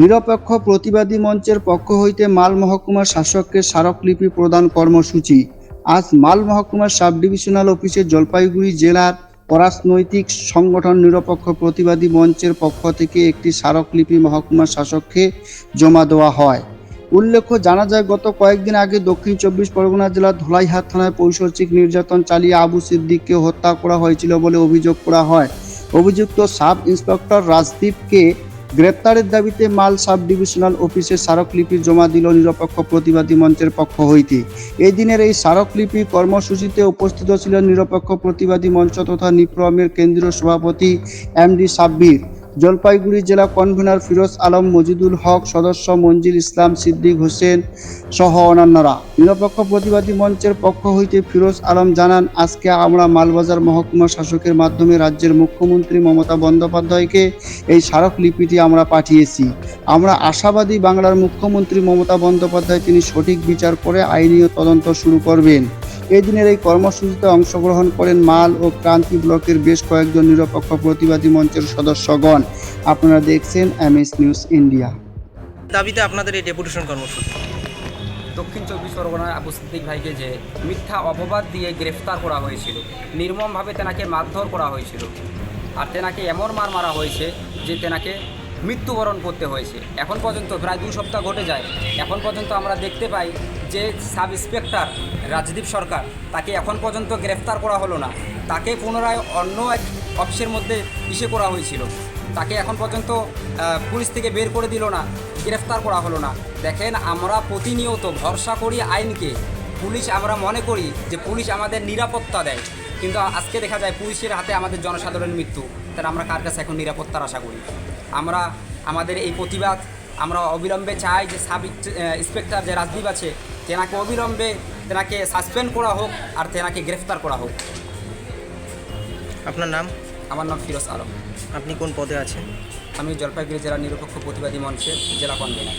নিরপেক্ষ প্রতিবাদী মঞ্চের পক্ষ হইতে মাল মহকুমার শাসককে স্মারকলিপি প্রদান কর্মসূচি। আজ মাল মহকুমার সাব ডিভিশনাল অফিসে জলপাইগুড়ি জেলার অরাজনৈতিক সংগঠন নিরপেক্ষ প্রতিবাদী মঞ্চের পক্ষ থেকে একটি স্মারকলিপি মহকুমার শাসককে জমা দেওয়া হয়। উল্লেখ্য, জানা যায়, গত কয়েকদিন আগে দক্ষিণ চব্বিশ পরগনা জেলার ধলাইহাট থানায় পৈশাচিক নির্যাতন চালিয়ে আবু সিদ্দিককে হত্যা করা হয়েছিল বলে অভিযোগ করা হয়। অভিযুক্ত সাব ইন্সপেক্টর রাজদীপকে গ্রেপ্তারের দাবিতে মাল সাব ডিভিশনাল অফিসে স্মারকলিপি জমা দিল নিরপেক্ষ প্রতিবাদী মঞ্চের পক্ষ হইতে। এই দিনের এই স্মারকলিপি কর্মসূচিতে উপস্থিত ছিলেন নিরপেক্ষ প্রতিবাদী মঞ্চ তথা নিপ্রমের কেন্দ্রীয় সভাপতি এমডি সাব্বির। জলপাইগুড়ি জেলা কনভেনর ফিরোজ আলম, মজিদুল হক, সদস্য মঞ্জিল ইসলাম, সিদ্দিক হোসেন সহ অন্যান্যরা। নিরপেক্ষ প্রতিবাদী মঞ্চের পক্ষ হইতে ফিরোজ আলম জানান, আজকে আমরা মালবাজার মহকুমা শাসকের মাধ্যমে রাজ্যের মুখ্যমন্ত্রী মমতা বন্দ্যোপাধ্যায়কে এই স্মারকলিপিটি আমরা পাঠিয়েছি। আমরা আশাবাদী বাংলার মুখ্যমন্ত্রী মমতা বন্দ্যোপাধ্যায় তিনি সঠিক বিচার করে আইনীয় তদন্ত শুরু করবেন। এই দিনের এই কর্মসূচিতে অংশগ্রহণ করেন মাল ও ক্রান্তি ব্লকের বেশ কয়েকজন নিরপেক্ষ প্রতিবাদী মঞ্চের সদস্যগণ। আপনারা দেখছেন এমএস নিউজ ইন্ডিয়া। দাবিতে আপনাদের এই ডেপুটেশন কর্মসূচি। দক্ষিণ চব্বিশ পরগনার আবু সিদ্দিক ভাইকে যে মিথ্যা অপবাদ দিয়ে গ্রেফতার করা হয়েছিল নির্মমভাবে তেনাকে মারধর করা হয়েছিল আর তেনাকে এমন মার মারা হয়েছে যে তেনাকে মৃত্যুবরণ করতে হয়েছে। এখন পর্যন্ত প্রায় দু সপ্তাহ ঘটে যায়। এখন পর্যন্ত আমরা দেখতে পাই যে সাব ইন্সপেক্টর রাজদীপ সরকার তাকে এখন পর্যন্ত গ্রেফতার করা হলো না। তাকে পুনরায় অন্য এক অফিসের মধ্যে ইসে করা হয়েছিল। তাকে এখন পর্যন্ত পুলিশ থেকে বের করে দিল না, গ্রেফতার করা হলো না। দেখেন, আমরা প্রতিনিয়ত ভরসা করি আইনকে। পুলিশ, আমরা মনে করি যে পুলিশ আমাদের নিরাপত্তা দেয়। কিন্তু আজকে দেখা যায় পুলিশের হাতে আমাদের জনসাধারণের মৃত্যু। তাহলে আমরা কার কাছে এখন নিরাপত্তার আশা করি? আমরা আমাদের এই প্রতিবাদ আমরা অবিলম্বে চাই যে সাব ইন্সপেক্টর যে রাজদীপ আছে তেনাকে অবিলম্বে তেনাকে সাসপেন্ড করা হোক আর তেনাকে গ্রেফতার করা হোক। আপনার নাম? আমার নাম ফিরোজ আলম। আপনি কোন পদে আছেন? আমি জলপাইগুড়ি জেলা নিরপেক্ষ প্রতিবাদী মঞ্চের জেলা কনভেনার।